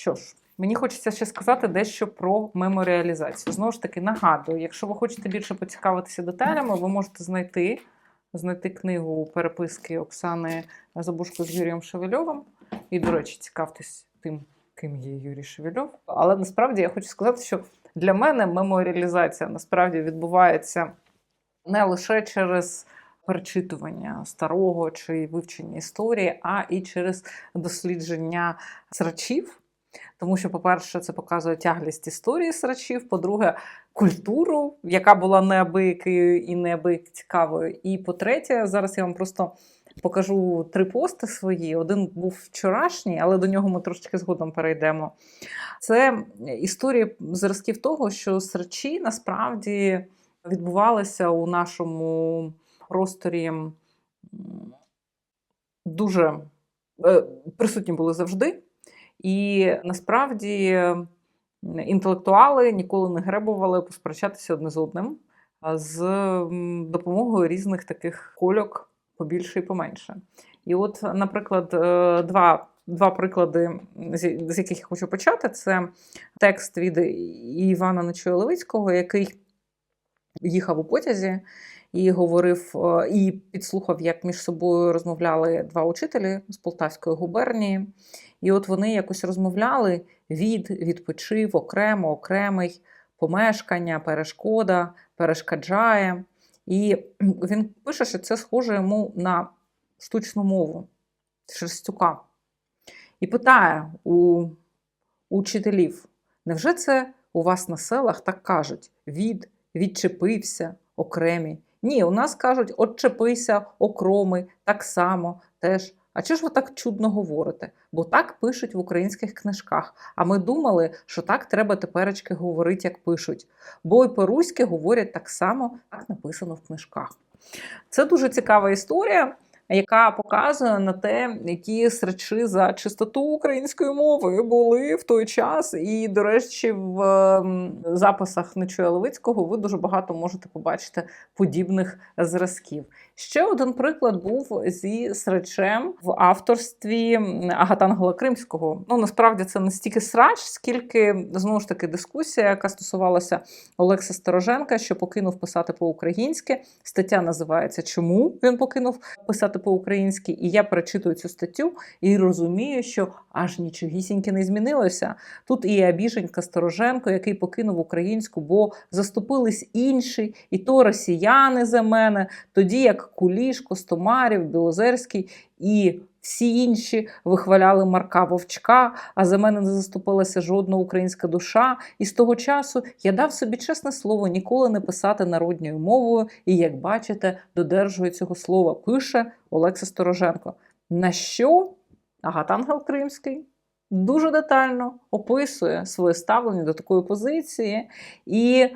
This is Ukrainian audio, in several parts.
Що ж, мені хочеться ще сказати дещо про меморіалізацію. Знову ж таки, нагадую, якщо ви хочете більше поцікавитися деталями, ви можете знайти, знайти книгу переписки Оксани Забушко з Юрієм Шевельовим. І, до речі, цікавтесь тим, ким є Юрій Шевельов. Але насправді я хочу сказати, що для мене меморіалізація насправді відбувається не лише через перечитування старого чи вивчення історії, а і через дослідження срачів. Тому що, по-перше, це показує тяглість історії срачів, по-друге, культуру, яка була неабиякою і неабияк цікавою. І по-третє, зараз я вам просто покажу три пости свої. Один був вчорашній, але до нього ми трошечки згодом перейдемо. Це історія зразків того, що срачі насправді відбувалися у нашому просторі дуже е, присутні були завжди. І насправді інтелектуали ніколи не гребували посперечатися одне з одним з допомогою різних таких кольок побільше і поменше. І от, наприклад, е, два, два приклади, з яких я хочу почати, це текст від Івана Нечуя Левицького, який їхав у потязі і говорив, е, і підслухав, як між собою розмовляли два учителі з Полтавської губернії. І от вони якось розмовляли від, відпочив, окремо, окремий, помешкання, перешкода, перешкоджає. І він пише, що це схоже йому на штучну мову Шерстюка. І питає у учителів: невже це у вас на селах так кажуть? Від, відчепився, окремі. Ні, у нас кажуть, отчепися, окроми, так само теж. А чого ж ви так чудно говорите? Бо так пишуть в українських книжках. А ми думали, що так треба теперечки говорити, як пишуть. Бо й по-руськи говорять так само, як написано в книжках. Це дуже цікава історія, яка показує на те, які срачі за чистоту української мови були в той час. І, до речі, в ем, записах Нечуя Левицького ви дуже багато можете побачити подібних зразків. Ще один приклад був зі срачем в авторстві Агатангела Кримського. Ну насправді це не стільки срач, скільки знову ж таки дискусія, яка стосувалася Олекса Стороженка, що покинув писати по-українськи. Стаття називається Чому він покинув писати по-українськи? І я перечитую цю статтю і розумію, що аж нічогісіньки не змінилося. Тут і Абіженька Стороженко, який покинув українську, бо заступились інші, і то росіяни за мене, тоді як Куліш, Костомарів, Білозерський і всі інші вихваляли Марка Вовчка, а за мене не заступилася жодна українська душа. І з того часу я дав собі чесне слово ніколи не писати народною мовою, і, як бачите, додержує цього слова. Пише Олекса Стороженко. На що Агатангел Кримський дуже детально описує своє ставлення до такої позиції. І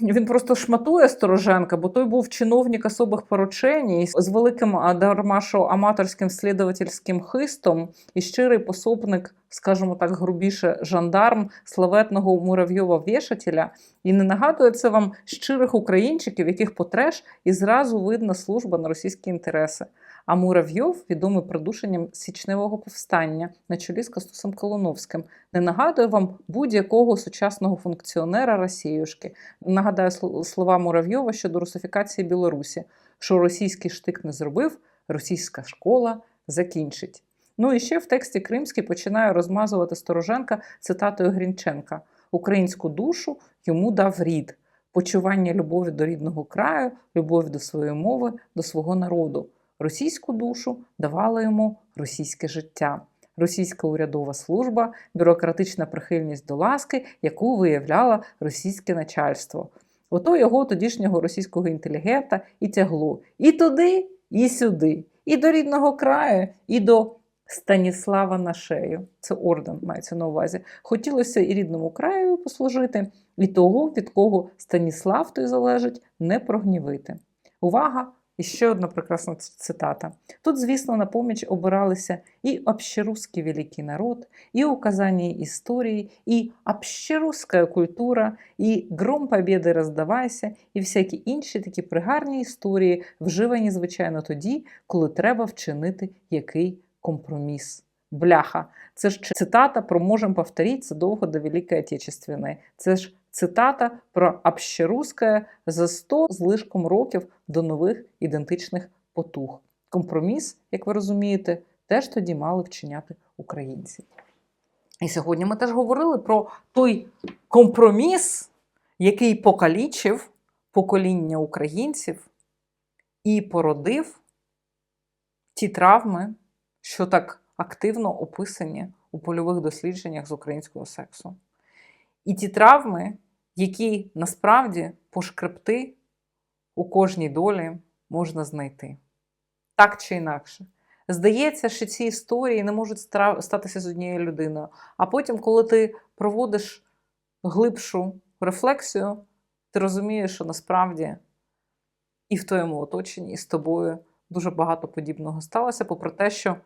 він просто шматує Стороженка, бо той був чиновник особих поручень з великим а, дарма що аматорським слідовательським хистом і щирий пособник, скажімо так, грубіше, жандарм славетного Муравйова вішателя. І не нагадує це вам щирих українчиків, яких потреш, і зразу видна служба на російські інтереси. А Муравйов, відомий придушенням січневого повстання на чолі з Кастусом Колоновським, не нагадує вам будь-якого сучасного функціонера Росіюшки. Нагадаю сл- слова Муравйова щодо русифікації Білорусі, що російський штик не зробив, російська школа закінчить. Ну і ще в тексті Кримський починає розмазувати Стороженка цитатою Грінченка: Українську душу йому дав рід, почування любові до рідного краю, любові до своєї мови, до свого народу. Російську душу давала йому російське життя, російська урядова служба, бюрократична прихильність до ласки, яку виявляло російське начальство. Ото його тодішнього російського інтелігента і тягло і туди, і сюди, і до рідного краю, і до Станіслава на шею. Це орден мається на увазі. Хотілося і рідному краю послужити, і того, від кого Станіслав той залежить, не прогнівити. Увага! І ще одна прекрасна цитата. Тут, звісно, на поміч обиралися і общерусский великий народ, і указання історії, і общерусская культура, і гром побєди роздавайся, і всякі інші такі пригарні історії, вживані, звичайно, тоді, коли треба вчинити який компроміс. Бляха. Це ж цитата про «можем повторить задовго до Великої Отечественної». Це ж цитата про общерусське за 100 з лишком років до нових ідентичних потуг. Компроміс, як ви розумієте, теж тоді мали вчиняти українці. І сьогодні ми теж говорили про той компроміс, який покалічив покоління українців і породив ті травми, що так активно описані у польових дослідженнях з українського сексу. І ті травми, які насправді пошкребти у кожній долі можна знайти. Так чи інакше. Здається, що ці історії не можуть статися з однією людиною. А потім, коли ти проводиш глибшу рефлексію, ти розумієш, що насправді і в твоєму оточенні, і з тобою дуже багато подібного сталося, попри те, що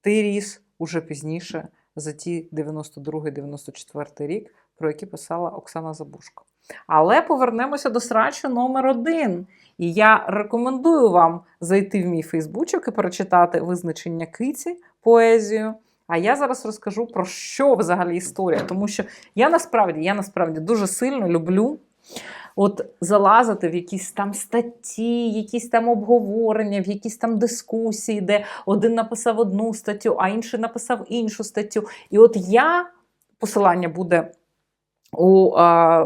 ти ріс уже пізніше за ті 92-94 рік, про які писала Оксана Забушко. Але повернемося до срачу номер один. І я рекомендую вам зайти в мій Фейсбучок і прочитати визначення киці, поезію. А я зараз розкажу про що взагалі історія. Тому що я насправді я насправді дуже сильно люблю от залазити в якісь там статті, якісь там обговорення, в якісь там дискусії, де один написав одну статтю, а інший написав іншу статтю. І от я посилання буде. У а,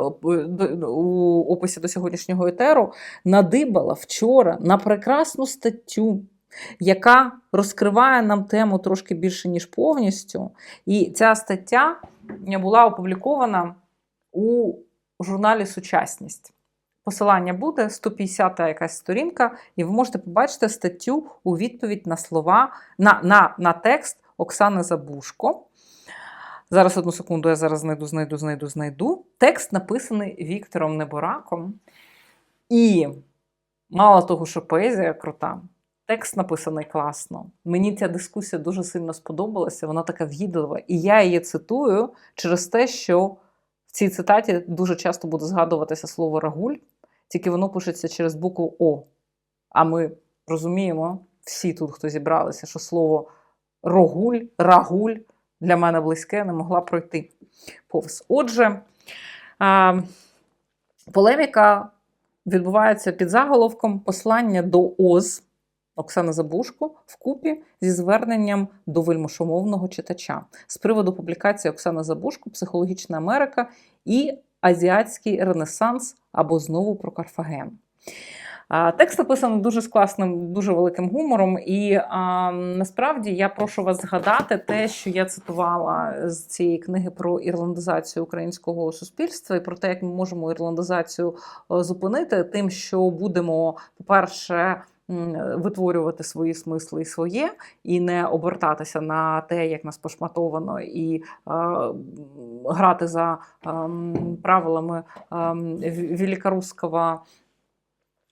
у описі до сьогоднішнього етеру надибала вчора на прекрасну статтю, яка розкриває нам тему трошки більше, ніж повністю. І ця стаття була опублікована у журналі Сучасність. Посилання буде 150 та якась сторінка, і ви можете побачити статтю у відповідь на слова, на, на, на текст Оксани Забушко. Зараз одну секунду, я зараз знайду, знайду, знайду, знайду. Текст написаний Віктором Небораком. І мало того, що поезія крута, текст написаний класно. Мені ця дискусія дуже сильно сподобалася, вона така в'їдлива. І я її цитую через те, що в цій цитаті дуже часто буде згадуватися слово рагуль, тільки воно пишеться через букву О. А ми розуміємо, всі тут, хто зібралися, що слово рогуль, рагуль для мене близьке, не могла пройти повз. Отже, полеміка відбувається під заголовком послання до ОЗ Оксани Забушко вкупі зі зверненням до вельмошомовного читача з приводу публікації Оксани Забушко Психологічна Америка і Азіатський Ренесанс або знову про Карфаген. Текст написаний дуже з класним, дуже великим гумором, і а, насправді я прошу вас згадати те, що я цитувала з цієї книги про ірландизацію українського суспільства, і про те, як ми можемо ірландизацію е, зупинити, тим, що будемо, по-перше, Витворювати свої смисли і своє, і не обертатися на те, як нас пошматовано, і е, грати за е, правилами е, великорусского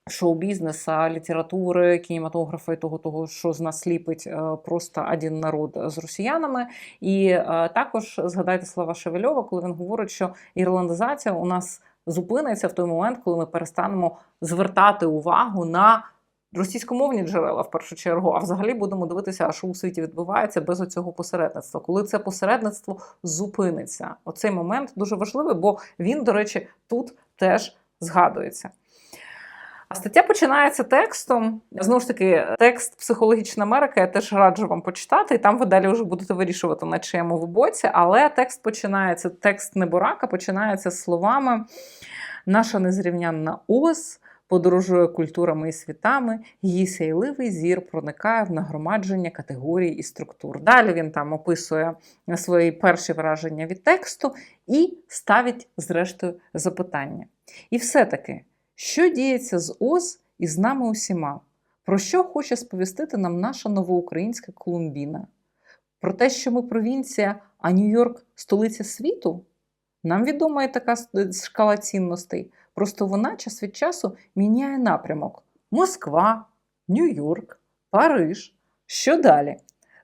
шоу-бізнеса, літератури, кінематографа і того, того, що з нас ліпить е, просто один народ з росіянами. І е, також згадайте слова Шевельова, коли він говорить, що ірландизація у нас зупиниться в той момент, коли ми перестанемо звертати увагу на. Російськомовні джерела в першу чергу, а взагалі будемо дивитися, що у світі відбувається без оцього посередництва. Коли це посередництво зупиниться, оцей момент дуже важливий, бо він, до речі, тут теж згадується. А стаття починається текстом. Знову ж таки, текст Психологічна Америка я теж раджу вам почитати, і там ви далі вже будете вирішувати, на чиєму ви боці. Але текст починається, текст Неборака починається словами: наша незрівнянна ос. Подорожує культурами і світами, її сяйливий зір проникає в нагромадження категорій і структур. Далі він там описує свої перші враження від тексту і ставить, зрештою, запитання. І все-таки. Що діється з ОЗ і з нами усіма? Про що хоче сповістити нам наша новоукраїнська Колумбіна? Про те, що ми провінція, а Нью-Йорк столиця світу? Нам відома і така шкала цінностей. Просто вона час від часу міняє напрямок: Москва, Нью-Йорк, Париж. Що далі?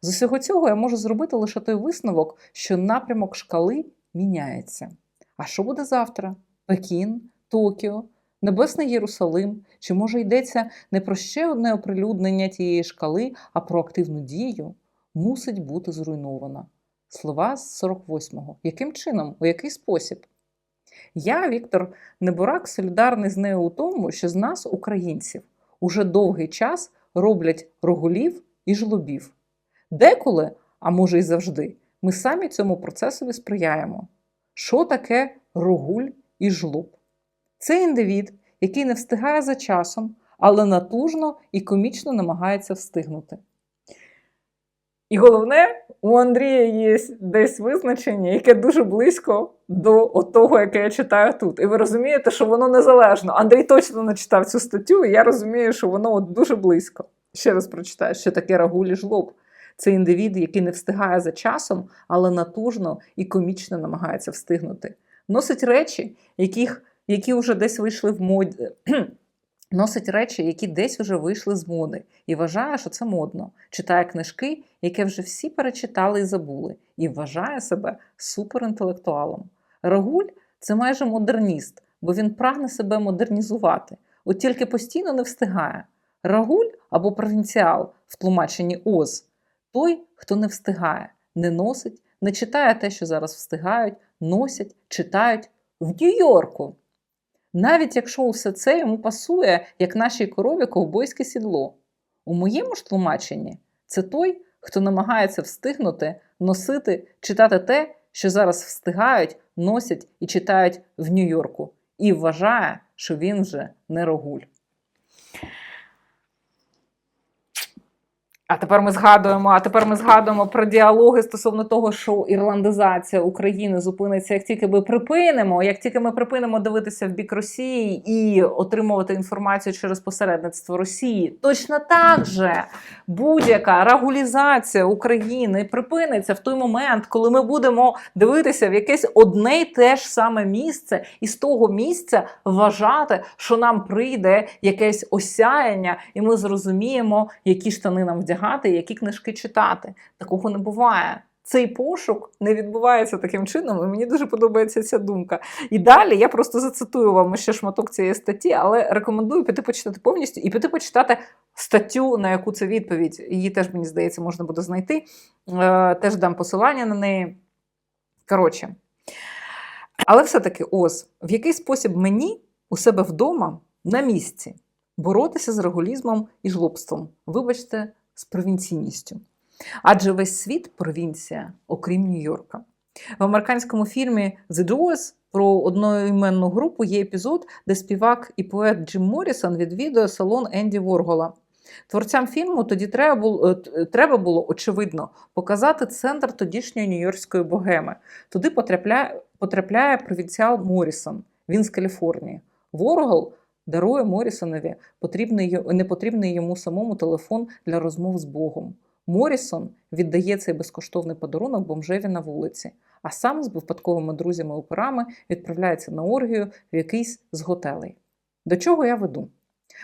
З усього цього я можу зробити лише той висновок, що напрямок шкали міняється. А що буде завтра? Пекін, Токіо, Небесний Єрусалим, чи може йдеться не про ще одне оприлюднення тієї шкали, а про активну дію? мусить бути зруйнована. Слова з 48-го. Яким чином? У який спосіб? Я, Віктор Небурак, солідарний з нею у тому, що з нас, українців, уже довгий час роблять рогулів і жлобів. Деколи, а може й завжди, ми самі цьому процесові сприяємо. Що таке рогуль і жлоб? Це індивід, який не встигає за часом, але натужно і комічно намагається встигнути. І головне, у Андрія є десь визначення, яке дуже близько до того, яке я читаю тут. І ви розумієте, що воно незалежно. Андрій точно не читав цю статтю, і я розумію, що воно от дуже близько. Ще раз прочитаю, що таке рагулі жлоб. Це індивід, який не встигає за часом, але натужно і комічно намагається встигнути. Носить речі, яких, які вже десь вийшли в моді. Носить речі, які десь вже вийшли з моди, і вважає, що це модно. Читає книжки, які вже всі перечитали і забули, і вважає себе суперінтелектуалом. Рагуль це майже модерніст, бо він прагне себе модернізувати, от тільки постійно не встигає. Рагуль або провінціал в тлумаченні Оз той, хто не встигає, не носить, не читає те, що зараз встигають, носять, читають в Нью-Йорку. Навіть якщо усе це йому пасує, як нашій корові ковбойське сідло. У моєму ж тлумаченні це той, хто намагається встигнути, носити, читати те, що зараз встигають, носять і читають в Нью-Йорку, і вважає, що він вже не рогуль. А тепер ми згадуємо, а тепер ми згадуємо про діалоги стосовно того, що ірландизація України зупиниться, як тільки ми припинимо, як тільки ми припинимо дивитися в бік Росії і отримувати інформацію через посередництво Росії. Точно так же будь-яка регулізація України припиниться в той момент, коли ми будемо дивитися в якесь одне й те ж саме місце, і з того місця вважати, що нам прийде якесь осяяння, і ми зрозуміємо, які штани нам вдягати, які книжки читати. Такого не буває. Цей пошук не відбувається таким чином, і мені дуже подобається ця думка. І далі я просто зацитую вам ще шматок цієї статті, але рекомендую піти почитати повністю і піти почитати статтю, на яку це відповідь. Її теж, мені здається, можна буде знайти. Е, теж дам посилання на неї. Коротше. Але все-таки, ось, в який спосіб мені у себе вдома на місці боротися з регулізмом і жлобством. Вибачте, з провінційністю. Адже весь світ провінція, окрім Нью-Йорка. В американському фільмі The Doors про одноіменну групу є епізод, де співак і поет Джим Моррісон відвідує салон Енді Воргола. Творцям фільму тоді треба було, треба було, очевидно, показати центр тодішньої нью-йоркської богеми. Туди потрапляє, потрапляє провінціал Моррісон. Він з Каліфорнії. Воргол дарує Морісонові потрібний, непотрібний йому самому телефон для розмов з Богом. Морісон віддає цей безкоштовний подарунок бомжеві на вулиці, а сам з випадковими друзями-операми відправляється на оргію в якийсь з готелей. До чого я веду?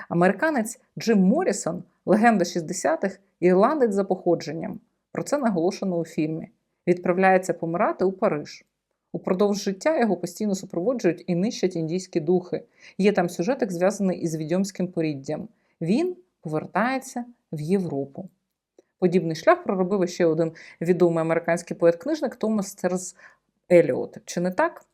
Американець Джим Морісон, легенда 60-х, ірландець за походженням. Про це наголошено у фільмі. Відправляється помирати у Париж. Упродовж життя його постійно супроводжують і нищать індійські духи. Є там сюжетик, зв'язаний із відьомським поріддям. Він повертається в Європу. Подібний шлях проробив ще один відомий американський поет-книжник Томас Церз Еліот. Чи не так?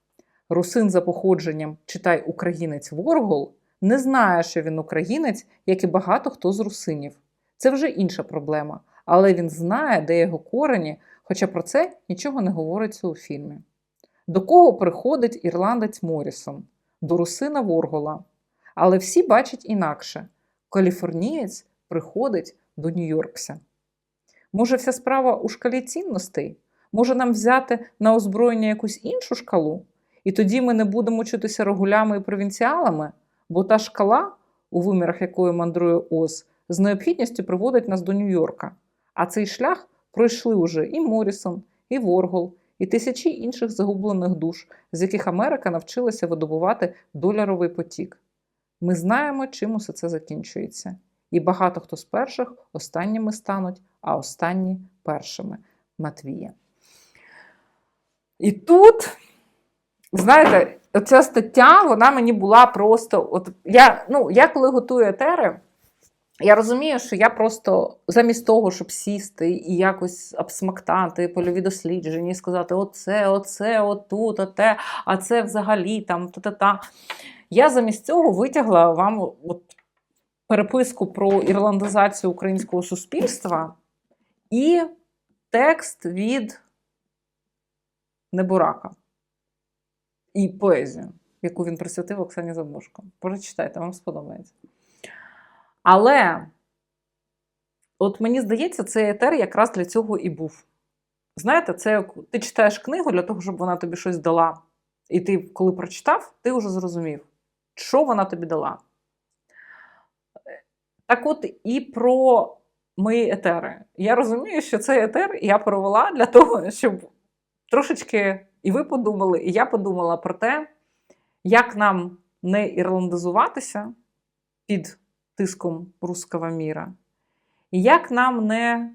Русин за походженням, читай українець Воргол, не знає, що він українець, як і багато хто з русинів. Це вже інша проблема, але він знає, де його корені, хоча про це нічого не говориться у фільмі. До кого приходить ірландець Морісон? До русина Воргола. Але всі бачать інакше: каліфорнієць приходить до Нью-Йоркса. Може, вся справа у шкалі цінностей? Може нам взяти на озброєння якусь іншу шкалу? І тоді ми не будемо чутися регулями і провінціалами, бо та шкала, у вимірах якої мандрує Оз, з необхідністю приводить нас до Нью-Йорка. А цей шлях пройшли уже і Морісон, і Воргол, і тисячі інших загублених душ, з яких Америка навчилася видобувати доляровий потік. Ми знаємо, чим усе це закінчується. І багато хто з перших останніми стануть, а останні першими Матвія. І тут, знаєте, ця стаття, вона мені була просто. От Я ну, я коли готую етери, Я розумію, що я просто замість того, щоб сісти і якось обсмактати польові дослідження і сказати: оце, оце, отут, оте, а це взагалі там та-та-та. Я замість цього витягла вам от переписку про ірландизацію українського суспільства і текст від Небурака і поезію, яку він присвятив Оксані Забушко. Прочитайте, вам сподобається. Але, от мені здається, цей етер якраз для цього і був. Знаєте, це ти читаєш книгу для того, щоб вона тобі щось дала. І ти, коли прочитав, ти вже зрозумів, що вона тобі дала. Так от і про мої етери. Я розумію, що цей етер я провела для того, щоб трошечки і ви подумали, і я подумала про те, як нам не ірландизуватися під тиском руского міра, і як нам не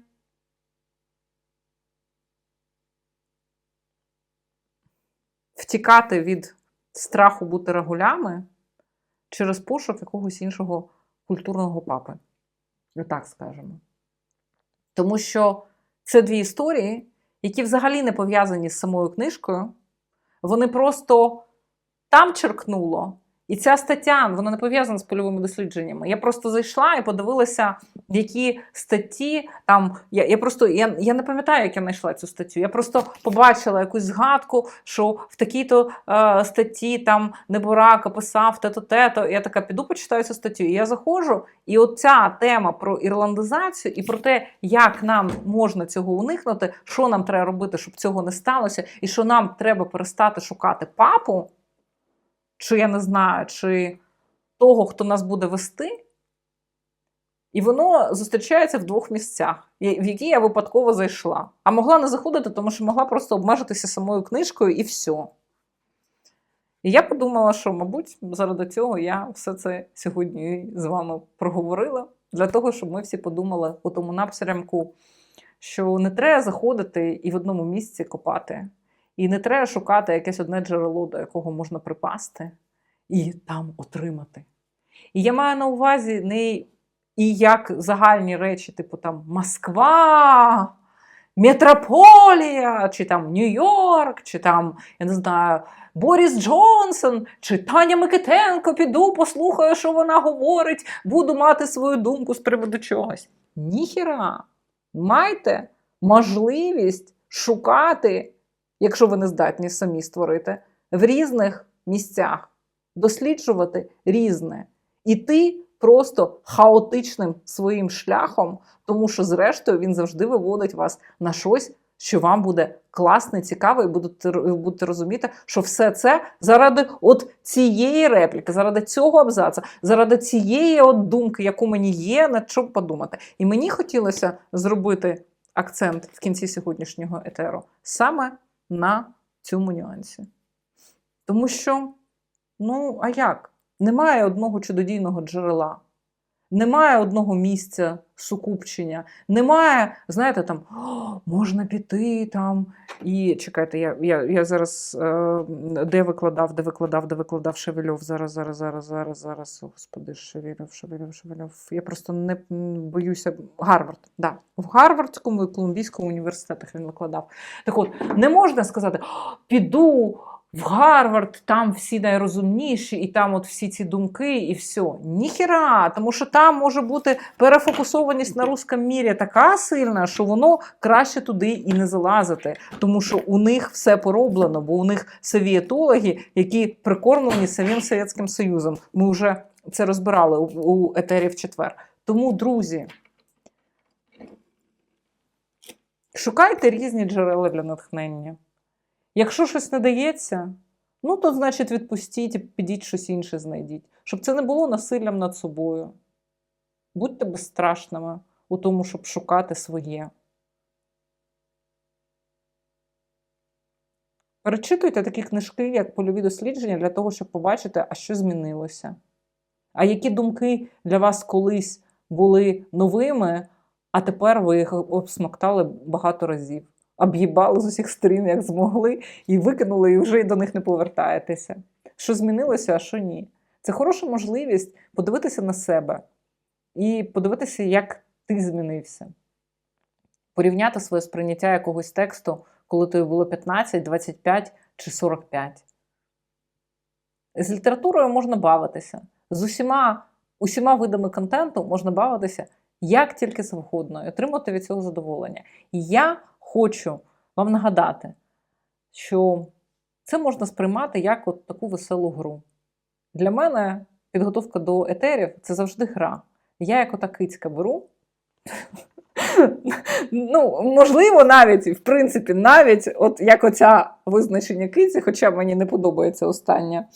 втікати від страху бути регулями через пошук якогось іншого культурного папи. Так скажемо. Тому що це дві історії, які взагалі не пов'язані з самою книжкою. Вони просто там черкнуло. І ця стаття вона не пов'язана з польовими дослідженнями. Я просто зайшла і подивилася, які статті там. Я я просто я, я не пам'ятаю, як я знайшла цю статтю. Я просто побачила якусь згадку, що в такій-то е, статті там Небурак описав те-то, те-то. Я така піду почитаю цю статтю. І я заходжу, і оця тема про ірландизацію і про те, як нам можна цього уникнути, що нам треба робити, щоб цього не сталося, і що нам треба перестати шукати папу чи я не знаю, чи того, хто нас буде вести. І воно зустрічається в двох місцях, в які я випадково зайшла. А могла не заходити, тому що могла просто обмежитися самою книжкою і все. І я подумала, що, мабуть, заради цього я все це сьогодні з вами проговорила, для того, щоб ми всі подумали у тому напрямку, що не треба заходити і в одному місці копати. І не треба шукати якесь одне джерело, до якого можна припасти і там отримати. І я маю на увазі не і як загальні речі, типу там Москва, Метрополія, чи там Нью-Йорк, чи там, я не знаю, Борис Джонсон, чи Таня Микитенко, піду, послухаю, що вона говорить, буду мати свою думку з приводу чогось. Ніхіра, майте можливість шукати якщо ви не здатні самі створити, в різних місцях, досліджувати різне. Іти просто хаотичним своїм шляхом, тому що, зрештою, він завжди виводить вас на щось, що вам буде класне, цікаве, і будете, будете розуміти, що все це заради от цієї репліки, заради цього абзаца, заради цієї от думки, яку мені є, над чим подумати. І мені хотілося зробити акцент в кінці сьогоднішнього етеру саме на цьому нюансі. Тому що, ну, а як? Немає одного чудодійного джерела, немає одного місця сукупчення, немає, знаєте, там можна піти там. І чекайте, я я, я зараз е, де викладав, де викладав, де викладав Шевельов. Зараз, зараз, зараз, зараз, зараз. Господи, Шевельов, Шевельов, Шевельов. Я просто не боюся. Гарвард. Да. В Гарвардському і Колумбійському університетах він викладав. Так от, не можна сказати, піду в Гарвард, там всі найрозумніші, і там от всі ці думки, і все. Ніхіра, тому що там може бути перефокусованість на русском мірі така сильна, що воно краще туди і не залазити. Тому що у них все пороблено, бо у них совєтологи, які прикормлені самим Совєтським Союзом. Ми вже це розбирали у етері в четвер. Тому, друзі. Шукайте різні джерела для натхнення. Якщо щось не дається, ну то значить відпустіть і підіть щось інше знайдіть, щоб це не було насиллям над собою. Будьте безстрашними у тому, щоб шукати своє. Перечитуйте такі книжки, як польові дослідження, для того, щоб побачити, а що змінилося. А які думки для вас колись були новими, а тепер ви їх обсмоктали багато разів об'їбали з усіх сторін, як змогли, і викинули, і вже до них не повертаєтеся. Що змінилося, а що ні? Це хороша можливість подивитися на себе і подивитися, як ти змінився. Порівняти своє сприйняття якогось тексту, коли тобі було 15, 25 чи 45. З літературою можна бавитися. З усіма, усіма видами контенту можна бавитися як тільки завгодно і отримати від цього задоволення. І я хочу вам нагадати, що це можна сприймати як от таку веселу гру. Для мене підготовка до етерів це завжди гра. Я як ота кицька беру. Ну, можливо, навіть, в принципі, навіть от як оця визначення киці, хоча мені не подобається остання,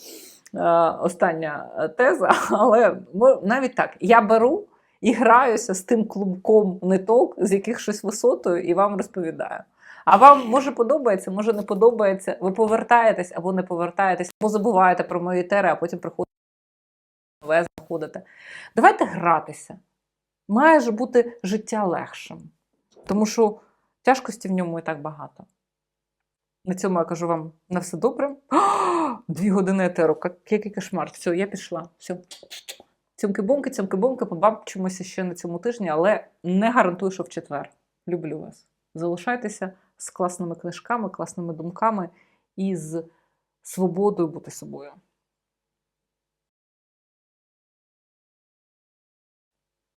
е, остання теза, але ну, навіть так, я беру і граюся з тим клубком ниток, з яких щось висотою, і вам розповідаю. А вам може подобається, може не подобається. Ви повертаєтесь або не повертаєтесь, або забуваєте про мої тери, а потім приходите нове знаходите. Давайте гратися. Має ж бути життя легшим, тому що тяжкості в ньому і так багато. На цьому я кажу вам на все добре. Дві години етеру, який кошмар. Все, я пішла. Все. Цьомки-бомки, цьомки-бомки, побачимося ще на цьому тижні, але не гарантую, що в четвер. Люблю вас. Залишайтеся з класними книжками, класними думками і з свободою бути собою.